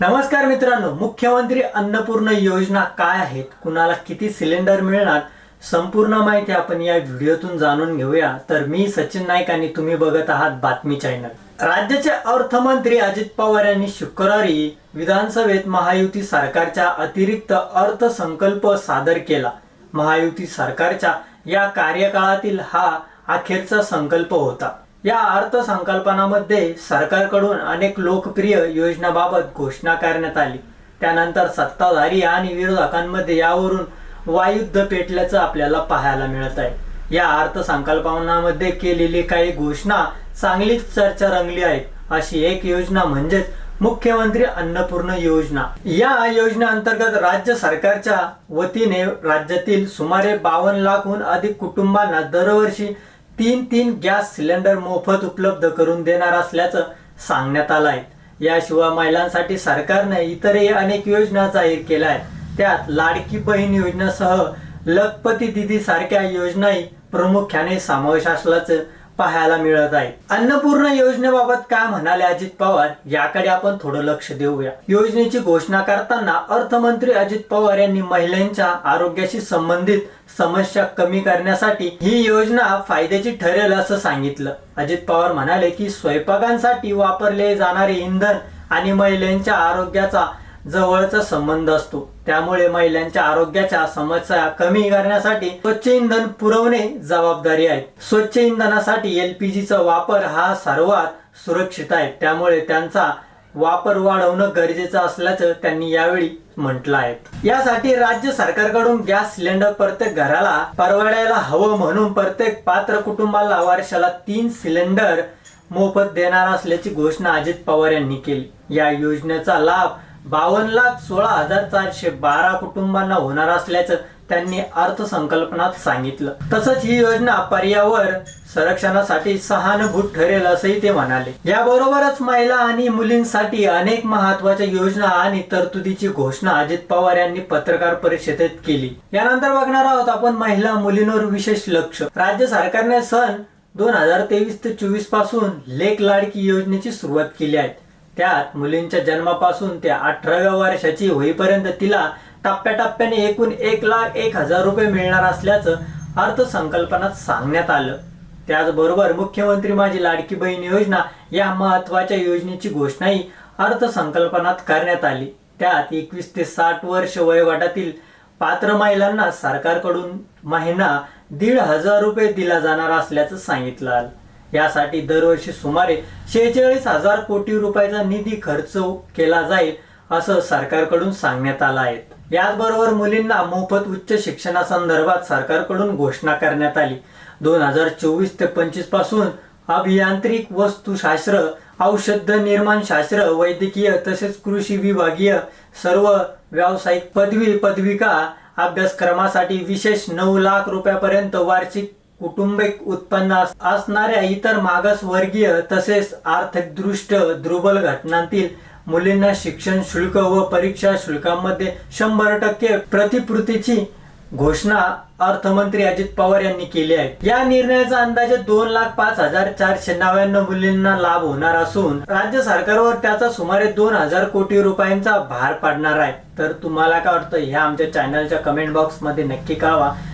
नमस्कार मित्रांनो मुख्यमंत्री अन्नपूर्ण योजना काय आहेत? कुणाला किती सिलेंडर मिळणार? संपूर्ण माहिती आपण या व्हिडिओतून जाणून घेऊया. तर मी सचिन नाईक आणि तुम्ही बघत आहात बातमी चॅनल. राज्याचे अर्थमंत्री अजित पवार यांनी शुक्रवारी विधानसभेत महायुती सरकारच्या अतिरिक्त अर्थसंकल्प सादर केला. महायुती सरकारच्या या कार्यकाळातील हा अखेरचा संकल्प होता. या अर्थसंकल्पनामध्ये सरकारकडून अनेक लोकप्रिय योजनाबाबत घोषणा करण्यात आली. त्यानंतर सत्ताधारी आणि विरोधकांमध्ये यावरून वायुद्ध पेटल्याचं आपल्याला पाहायला मिळत आहे. या अर्थसंकल्पनामध्ये केलेली काही घोषणा चांगलीच चर्चा रंगली आहे अशी एक योजना म्हणजेच मुख्यमंत्री अन्नपूर्ण योजना. या योजनेअंतर्गत राज्य सरकारच्या वतीने राज्यातील सुमारे बावन्न लाखहून अधिक कुटुंबांना दरवर्षी तीन तीन गॅस सिलेंडर मोफत उपलब्ध करून देणार असल्याचं सांगण्यात आलं आहे याशिवाय महिलांसाठी सरकारने इतरही अनेक योजना जाहीर केल्या आहेत. त्यात लाडकी बहीण योजनेसह लखपती दिदी सारख्या योजनाही प्रामुख्याने समावेश असल्याचं पाहायला मिळत आहे. अन्नपूर्ण योजनेबाबत काय म्हणाले अजित पवार? याकडे आपण थोडं लक्ष देऊया. योजनेची घोषणा करताना अर्थमंत्री अजित पवार यांनी महिलांच्या आरोग्याशी संबंधित समस्या कमी करण्यासाठी ही योजना फायद्याची ठरेल असं सांगितलं. अजित पवार म्हणाले की स्वयंपाकांसाठी वापरले जाणारे इंधन आणि महिलांच्या आरोग्याचा जवळचा संबंध असतो. त्यामुळे महिलांच्या आरोग्याच्या समस्या कमी करण्यासाठी स्वच्छ इंधन पुरवणे जबाबदारी आहे. स्वच्छ इंधनासाठी एलपीजीचा वापर हा सर्वात सुरक्षित आहे. त्यामुळे त्यांचा वापर वाढवणं गरजेचं असल्याचं त्यांनी यावेळी म्हटलं आहे. यासाठी राज्य सरकारकडून गॅस सिलेंडर प्रत्येक घराला परवडायला हवं म्हणून प्रत्येक पात्र कुटुंबाला वर्षाला तीन सिलेंडर मोफत देणार असल्याची घोषणा अजित पवार यांनी केली. या योजनेचा लाभ बावन्न लाख सोळा हजार चारशे बारा कुटुंबांना होणार असल्याचं त्यांनी अर्थसंकल्पनात सांगितलं. तसंच ही योजना पर्यावरण संरक्षणासाठी सहानुभूत ठरेल असंही ते म्हणाले. याबरोबरच महिला आणि मुलींसाठी अनेक महत्त्वाच्या योजना आणि तरतुदीची घोषणा अजित पवार यांनी पत्रकार परिषदेत केली. यानंतर बघणार आहोत आपण महिला मुलींवर विशेष लक्ष. राज्य सरकारने सन दोन हजार तेवीस ते चोवीसपासून लेख लाडकी योजनेची सुरुवात केली आहे. त्यात मुलींच्या जन्मापासून ते अठराव्या वर्षाची होईपर्यंत तिला टप्प्याटप्प्याने एकूण एक लाख एक हजार रुपये मिळणार असल्याचं अर्थसंकल्पनात सांगण्यात आलं. त्याचबरोबर मुख्यमंत्री माझी लाडकी बहीण योजना या महत्त्वाच्या योजनेची घोषणाही अर्थसंकल्पनात करण्यात आली. त्यात एकवीस ते साठ वर्ष वयोगटातील पात्र महिलांना सरकारकडून महिना दीड हजार रुपये दिला जाणार असल्याचं सांगितलं आलं. यासाठी दरवर्षी सुमारे शेहेचाळीस हजार कोटी रुपयाचा निधी खर्च केला जाईल असं सरकारकडून सांगण्यात आलं आहे. याचबरोबर मुलींना मोफत उच्च शिक्षणासंदर्भात सरकारकडून घोषणा करण्यात आली. दोन हजार चोवीस ते पंचवीसपासून अभियांत्रिक वस्तुशास्त्र औषध निर्माण शास्त्र वैद्यकीय तसेच कृषी विभागीय सर्व व्यावसायिक पदवी पदविका अभ्यासक्रमासाठी विशेष नऊ लाख रुपयापर्यंत वार्षिक कुटुंबिक उत्पन्न असणाऱ्या इतर मागास वर्गीय तसेच आर्थिकदृष्ट दुर्बल घटनांतील मुलींना शिक्षण शुल्क व परीक्षा शुल्कामध्ये शंभर टक्के प्रतिपूर्तीची घोषणा अर्थमंत्री अजित पवार यांनी केली आहे. या निर्णयाचा अंदाजे दोन लाख पाच हजार चारशे नव्याण्णव मुलींना लाभ होणार असून राज्य सरकारवर त्याचा सुमारे दोन हजार कोटी रुपयांचा भार पडणार आहे. तर तुम्हाला काय वाटतं? ह्या आमच्या चॅनलच्या कमेंट बॉक्समध्ये नक्की कळवा.